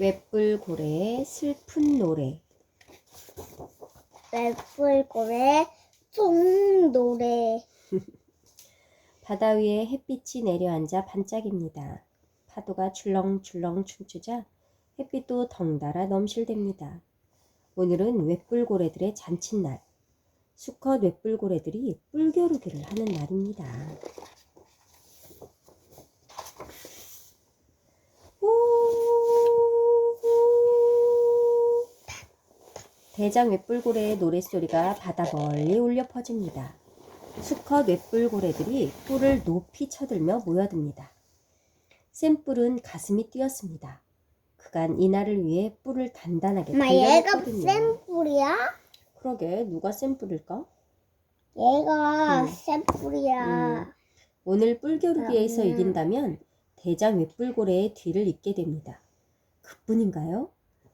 웹불고래의 슬픈 노래. 맵불고래 송노래 바다 위에 햇빛이 내려앉아 반짝입니다. 파도가 출렁출렁 춤추자 햇빛도 덩달아 넘실댑니다. 오늘은 웹불고래들의 잔칫날. 수컷 웹불고래들이 뿔겨루기를 하는 날입니다. 대장 웹불고래의 노랫소리가 바다 멀리 울려 퍼집니다. 수컷 웹불고래들이 뿔을 높이 쳐들며 모여듭니다. 샘뿔은 가슴이 뛰었습니다. 그간 이날을 위해 뿔을 단단하게 엄마 얘가 단련했거든요. 샘뿔이야? 그러게 누가 샘뿔일까? 얘가 음. 샘뿔이야 음. 오늘 뿔겨루기에서 음. 이긴다면 대장 웹불고래의 뒤를 잇게 됩니다. 그뿐인가요?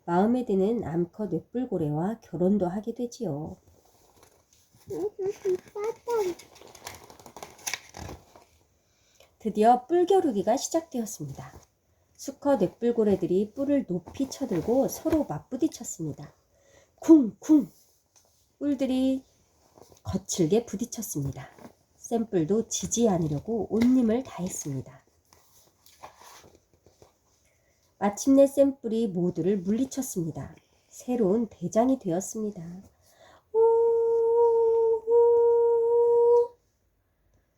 마음에 드는 암컷 웹불고래와 결혼도 하게 되지요. 드디어 뿔겨루기가 시작되었습니다. 수컷 넷불고래들이 뿔을 높이 쳐들고 서로 맞부딪혔습니다. 쿵쿵! 뿔들이 거칠게 부딪혔습니다. 샘뿔도 지지 않으려고 온 힘을 다했습니다. 마침내 샘뿔이 모두를 물리쳤습니다. 새로운 대장이 되었습니다.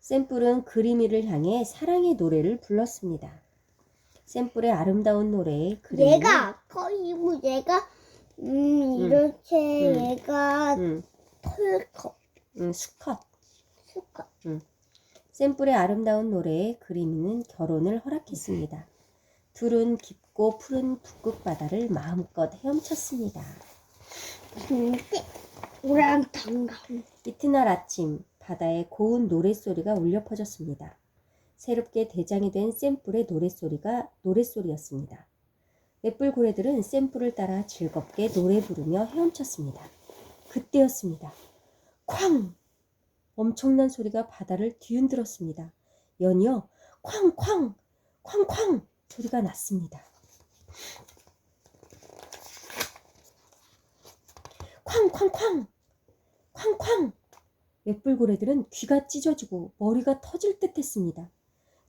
샘뿔은 그림이를 향해 사랑의 노래를 불렀습니다. 샘뿔의 아름다운 노래에 그림이 얘가 커이고 얘가 음 이렇게 음. 얘가 음, 털컵 음, 수컷 수컷 샘뿔의 아름다운 노래에 그림이는 결혼을 허락했습니다. 둘은 깊 고 푸른 북극 바다를 마음껏 헤엄쳤습니다. 이튿날 아침 바다에 고운 노랫소리가 울려 퍼졌습니다. 새롭게 대장이 된 샘뿔의 노랫소리가 노랫소리였습니다. 넷불고래들은 샘뿔을 따라 즐겁게 노래 부르며 헤엄쳤습니다. 그때였습니다. 쾅! 엄청난 소리가 바다를 뒤흔들었습니다. 연이어 쾅쾅! 쾅쾅! 소리가 났습니다. 쾅쾅쾅! 쾅쾅! 웹불고래들은 귀가 찢어지고 머리가 터질 듯 했습니다.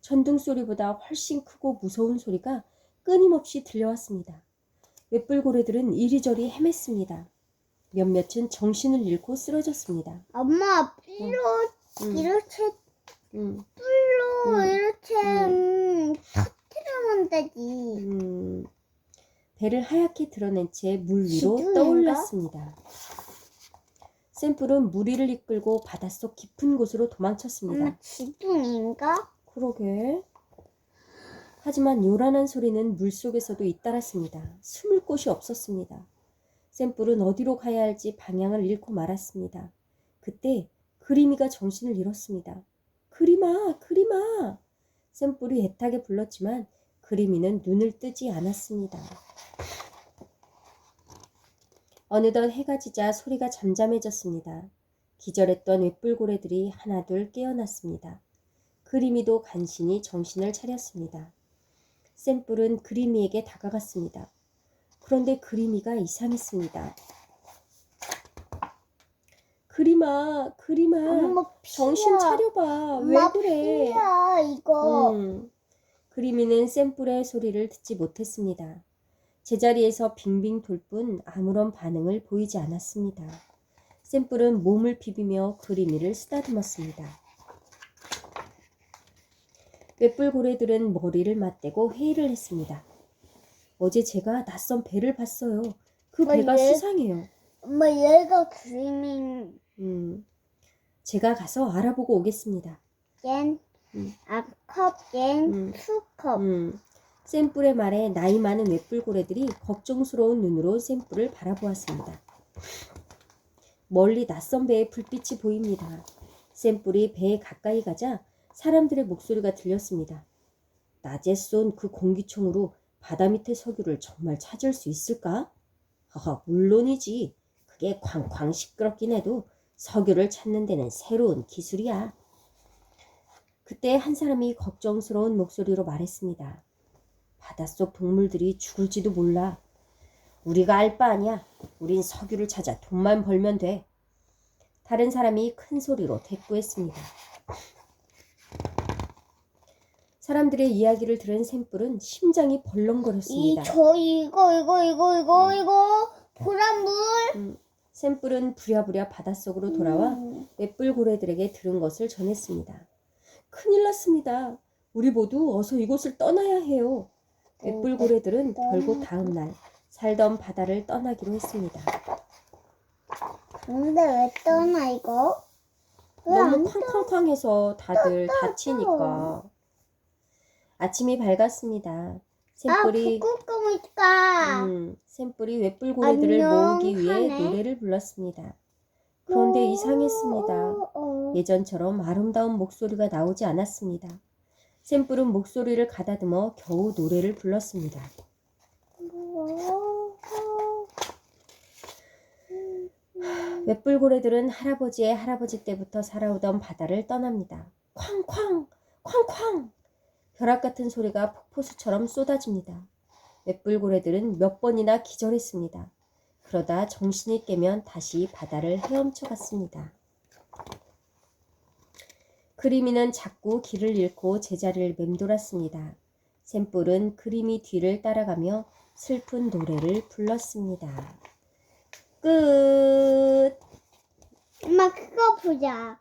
전등 소리보다 훨씬 크고 무서운 소리가 끊임없이 들려왔습니다. 웹불고래들은 이리저리 헤맸습니다. 몇몇은 정신을 잃고 쓰러졌습니다. 엄마 뿔로 음, 이렇게 음, 뿔로 음. 이렇게 음, 터트리면 되지 음. 배를 하얗게 드러낸 채 물 위로? 떠올랐습니다. 샘플은 무리를 이끌고 바닷속 깊은 곳으로 도망쳤습니다. 엄마 지둥인가? 그러게. 하지만 요란한 소리는 물속에서도 잇따랐습니다. 숨을 곳이 없었습니다. 샘뿔은 어디로 가야 할지 방향을 잃고 말았습니다. 그때 그림이가 정신을 잃었습니다. 그림아, 그림아! 샘뿔이 애타게 불렀지만 그림이는 눈을 뜨지 않았습니다. 어느덧 해가 지자 소리가 잠잠해졌습니다. 기절했던 웹불고래들이 하나둘 깨어났습니다. 그림이도 간신히 정신을 차렸습니다. 샘뿔은 그림이에게 다가갔습니다. 그런데 그림이가 이상했습니다. 그림아, 그림아, 엄마 정신 차려봐. 엄마 왜 그래? 피야 이거 음. 그림이는 샘뿔의 소리를 듣지 못했습니다. 제자리에서 빙빙 돌 뿐 아무런 반응을 보이지 않았습니다. 샘뿔은 몸을 비비며 그림이를 쓰다듬었습니다. 웹불 고래들은 머리를 맞대고 회의를 했습니다. 어제 제가 낯선 배를 봤어요. 그 어, 배가 얘? 수상해요. 엄마 얘가 그림인 음, 제가 가서 알아보고 오겠습니다. 얜 음. 암컵 얜 음. 수컵 음, 샘뿔의 말에 나이 많은 웹불고래들이 걱정스러운 눈으로 샘뿔을 바라보았습니다. 멀리 낯선 배의 불빛이 보입니다. 샘뿔이 배에 가까이 가자 사람들의 목소리가 들렸습니다. 낮에 쏜 그 공기총으로 바다 밑의 석유를 정말 찾을 수 있을까? 허허, 물론이지. 그게 쾅쾅 시끄럽긴 해도 석유를 찾는 데는 새로운 기술이야. 그때 한 사람이 걱정스러운 목소리로 말했습니다. 바닷속 동물들이 죽을지도 몰라. 우리가 알 바 아니야. 우린 석유를 찾아 돈만 벌면 돼. 다른 사람이 큰 소리로 대꾸했습니다. 사람들의 이야기를 들은 샘뿔은 심장이 벌렁거렸습니다. 이 저 이거 이거 이거 이거 이거 보란물. 샘뿔은 부랴부랴 바닷속으로 돌아와 음. 맷불 고래들에게 들은 것을 전했습니다. 큰일 났습니다. 우리 모두 어서 이곳을 떠나야 해요. 맷불 고래들은 결국 다음 날 살던 바다를 떠나기로 했습니다. 근데 왜 떠나 이거? 너무 쾅쾅쾅해서 다들 다치니까. 아침이 밝았습니다. 아 샘뿔이 북극곰이니까. 음, 샘뿔이 웹불 고래들을 모으기 위해. 노래를 불렀습니다. 그런데 이상했습니다. 어, 어. 예전처럼 아름다운 목소리가 나오지 않았습니다. 샘뿔은 목소리를 가다듬어 겨우 노래를 불렀습니다. 웹불고래들은 할아버지의 할아버지 때부터 살아오던 바다를 떠납니다. 쾅쾅! 쾅쾅! 벼락 같은 소리가 폭포수처럼 쏟아집니다. 웹불고래들은 몇 번이나 기절했습니다. 그러다 정신이 깨면 다시 바다를 헤엄쳐 갔습니다. 그리미는 자꾸 길을 잃고 제자리를 맴돌았습니다. 샘뿔은 그리미 뒤를 따라가며 슬픈 노래를 불렀습니다. 끝! 엄마 그거 보자.